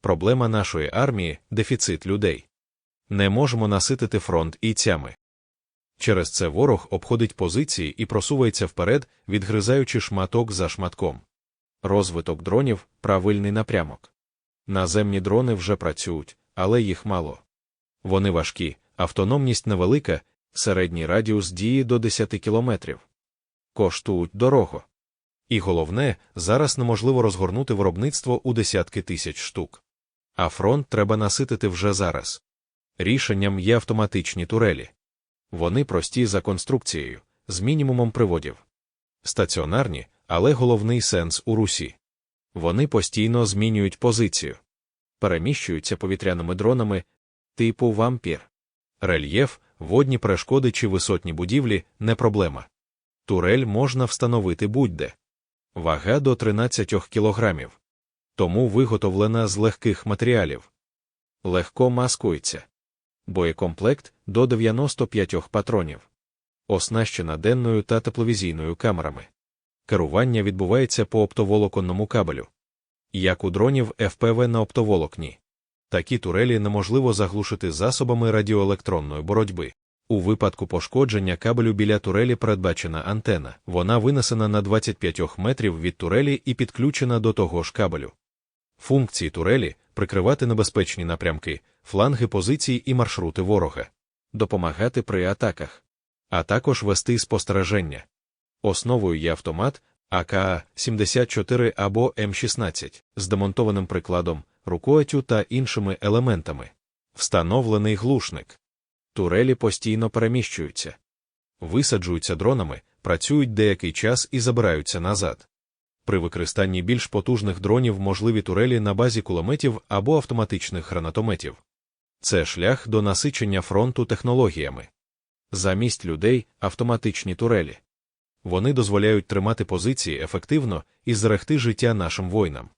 Проблема нашої армії дефіцит людей. Не можемо наситити фронт ійцями. Через це ворог обходить позиції і просувається вперед, відгризаючи шматок за шматком. Розвиток дронів правильний напрямок. Наземні дрони вже працюють, але їх мало. Вони важкі, автономність невелика, середній радіус дії до 10 кілометрів. Коштують дорого. І головне, зараз неможливо розгорнути виробництво у десятки тисяч штук. А фронт треба наситити вже зараз. Рішенням є автоматичні турелі. Вони прості за конструкцією, з мінімумом приводів. Стаціонарні, але головний сенс у русі. Вони постійно змінюють позицію, переміщуються повітряними дронами типу вампір. Рельєф, водні перешкоди чи висотні будівлі не проблема. Турель можна встановити будь-де. Вага до 13 кг. Тому виготовлена з легких матеріалів. Легко маскується. Боєкомплект до 95 патронів. Оснащена денною та тепловізійною камерами. Керування відбувається по оптоволоконному кабелю. Як у дронів ФПВ на оптоволокні. Такі турелі неможливо заглушити засобами радіоелектронної боротьби. У випадку пошкодження кабелю біля турелі передбачена антена. Вона винесена на 25 метрів від турелі і підключена до того ж кабелю. Функції турелі прикривати небезпечні напрямки, фланги позицій і маршрути ворога, допомагати при атаках, а також вести спостереження. Основою є автомат АК-74 або М16 з демонтованим прикладом, рукоятю та іншими елементами. Встановлений глушник. Турелі постійно переміщуються, висаджуються дронами, працюють деякий час і забираються назад. При використанні більш потужних дронів можливі турелі на базі кулеметів або автоматичних гранатометів. Це шлях до насичення фронту технологіями. Замість людей автоматичні турелі. Вони дозволяють тримати позиції ефективно і зберегти життя нашим воїнам.